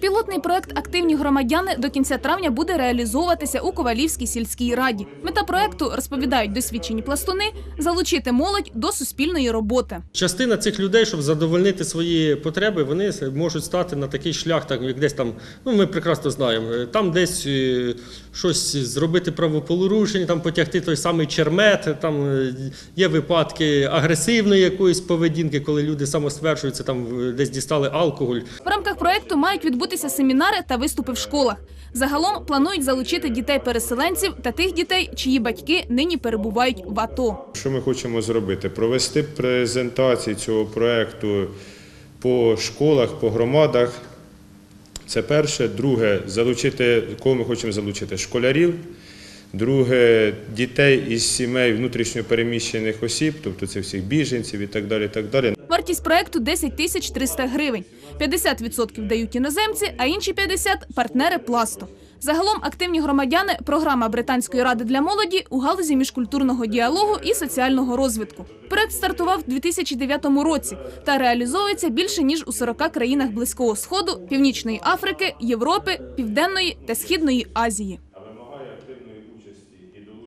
Пілотний проект Активні громадяни до кінця травня буде реалізовуватися у Ковалівській сільській раді. Мета проекту розповідають досвідчені пластуни залучити молодь до суспільної роботи. Частина цих людей, щоб задовольнити свої потреби, вони можуть стати на такий шлях, так як десь там, ну ми прекрасно знаємо, е, там десь е, щось зробити правопорушення, там потягти той самий чермет, там е, є випадки агресивної якоїсь поведінки, коли люди самостверджуються, там десь дістали алкоголь. В рамках проекту мають відбутися семінари та виступи в школах. Загалом планують залучити дітей-переселенців та тих дітей, чиї батьки нині перебувають в АТО. Що ми хочемо зробити? Провести презентацію цього проєкту по школах, по громадах. Це перше. Друге, залучити, кого ми хочемо залучити? Школярів. Друге, дітей із сімей внутрішньопереміщених осіб, тобто це всіх біженців і так далі. І так далі. Вартість проекту 10 тисяч 300 гривень. 50% дають іноземці, а інші 50 – партнери пласту. Загалом активні громадяни – програма Британської ради для молоді у галузі міжкультурного діалогу і соціального розвитку. Проект стартував у 2009 році та реалізовується більше ніж у 40 країнах Близького Сходу, Північної Африки, Європи, Південної та Східної Азії.